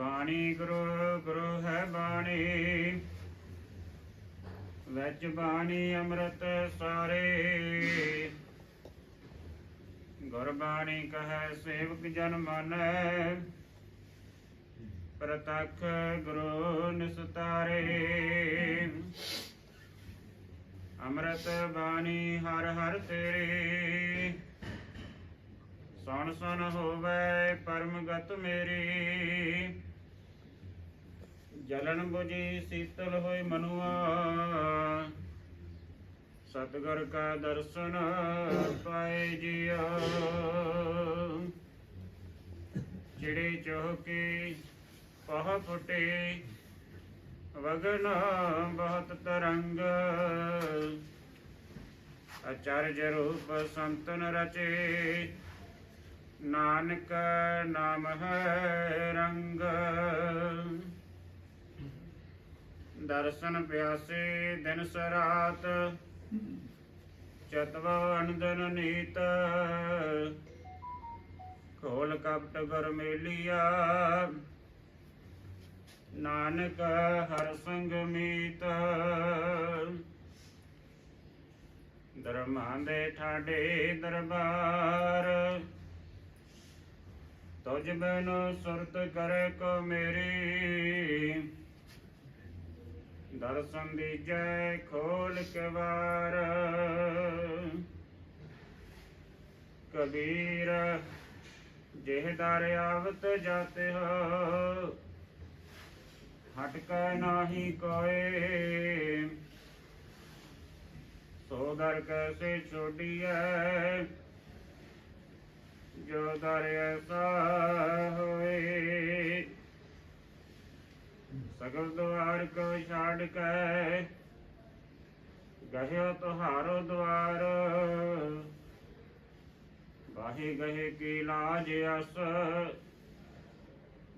ਬਾਣੀ ਗੁਰੂ ਗੁਰੂ ਹੈ ਬਾਣੀ। ਵਿੱਚ ਬਾਣੀ ਅੰਮ੍ਰਿਤ ਸਾਰੇ। ਗੁਰਬਾਣੀ ਕਹੈ, ਸੇਵਕ ਜਨ ਮਾਨੈ। ਪ੍ਰਤੱਖ ਗੁਰੂ ਨਿਸਤਾਰੇ। ਅੰਮ੍ਰਿਤ ਬਾਣੀ ਹਰ ਹਰ ਤੇਰੀ। ਸੁਣ ਸੁਣ ਹੋਵੇ ਪਰਮ ਗਤ ਮੇਰੀ। ਜਲਨ ਬੁਝੀ ਸੀਤਲ ਹੋਏ ਮਨੁਆ। ਸਤਿਗੁਰ ਕਾ ਦਰਸ਼ਨ ਪਾਏ ਜੀਆ। ਜਿਹੜੇ ਚੋਕੇ ਪਹ ਫੁੱਟੇ ਵਗਨ ਬਹੁਤ ਤਰੰਗ। ਅਚਰਜ ਰੂਪ ਸੰਤਨ ਰਚੇ, ਨਾਨਕ ਨਾਮ ਹੈ ਰੰਗ। ਦਰਸ਼ਨ ਪਿਆਸੇ ਦਿਨ ਸਰਾਤ ਚਤਵਾ ਅਨੰਦਨ ਨੀਤ। ਖੋਲ ਕਪਟ ਗੁਰ ਨਾਨਕ ਹਰ ਸੰਗ ਮੀਤ। ਦਰਮਾਂ ਦੇ ਠਾਡੇ ਦਰਬਾਰ ਤੁਝ ਬਿਨ ਸੁਰਤ ਕਰੇ ਕੋ ਮੇਰੀ। ਦਰਸ਼ਨ ਦੀਜੈ ਖੋਲ ਕੇ ਵਾਰ ਕਬੀਰ, ਜਿਹ ਦਰ ਆਵਤ ਜਾਤੇ ਹੋ, ਹਟਕੈ ਨਾਹੀ ਕੋਏ। ਸੋ ਦਰ ਕੈਸੇ ਛੋਡੀਐ, ਜੋ ਦਰ ਐਸਾ ਹੋਏ। ਸਗਲ ਦੁਆਰ ਕੋ ਛਾੜ ਕੇ ਗਹਿਓ ਤੁਹਾਰੋ ਦੁਆਰ ਬਾਹੇ ਗਹੇ ਕੀ ਲਾਜ ਅਸ,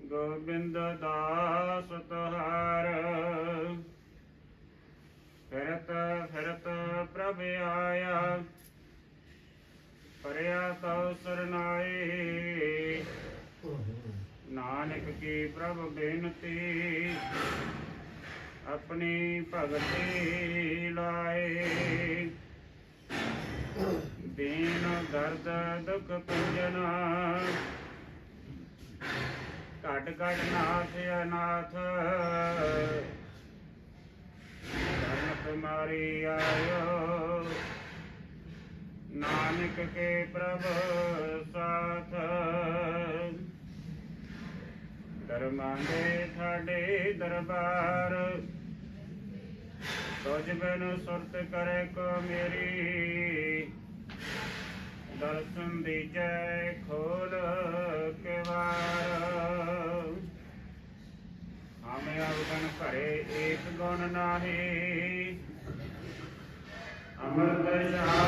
ਗੋਬਿੰਦ ਦਾਸ ਤੁਹਾਰ। ਫਿਰਤ ਫਿਰਤ ਪ੍ਰਭ ਆਇਆ, ਪਰਿਆ ਤਉ ਸਰਨਾਏ ਨਾਨਕ ਕੀ ਪ੍ਰਭ ਬੇਨਤੀ। ਆਪਣੀ ਭਗਤੀ ਲਾਏ। ਦੀਨ ਦਰਦ ਦੁਖ ਪੁੰਜਨਾ। ਘਟ ਘਟ ਨਾਥ ਅਨਾਥ। ਧਰਮ ਮਾਰੀ ਆਇਓ। ਨਾਨਕ ਕੇ ਪ੍ਰਭ ਸਾਥ। ਦਰਮਾਂ ਦੇ ਠਾਡੇ ਦਰਬਾਰ। ਤੁਝ ਬਿਨ ਸੁਰਤ ਕਰੇ ਕੋ ਮੇਰੀ। ਦਰਸ਼ਨ ਦੀਜੈ ਖੋਲ ਕੇ ਹਮੇ ਅਵਗਨ ਭਰੇ ਏਕ ਗੁਣ ਨਾਹੀ। ਅਮਰਤ ਸ਼ਾਰਦ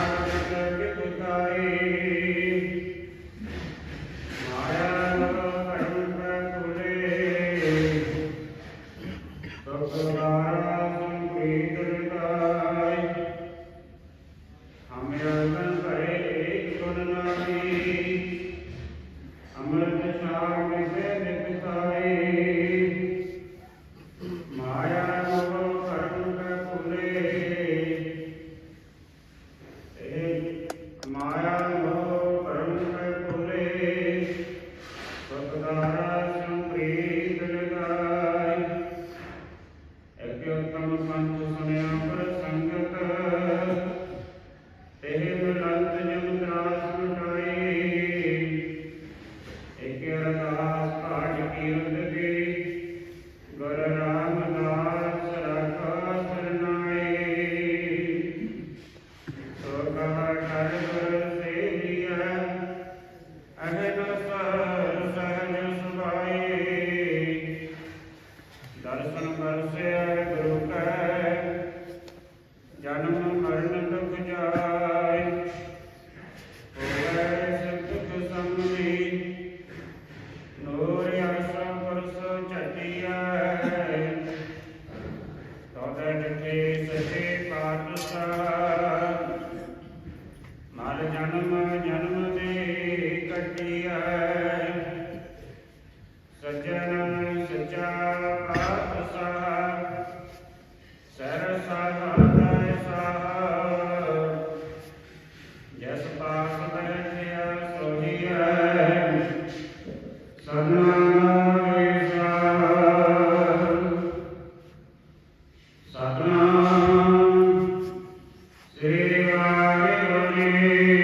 Amen.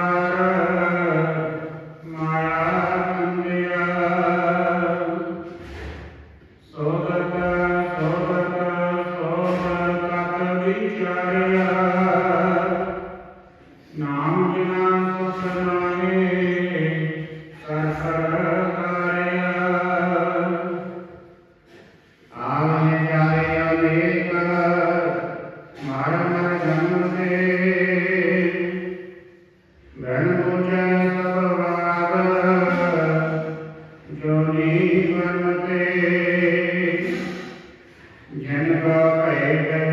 ਜੋਨੀ ਮਨ ਤੇ ਜਨ ਕੋ ਭੈ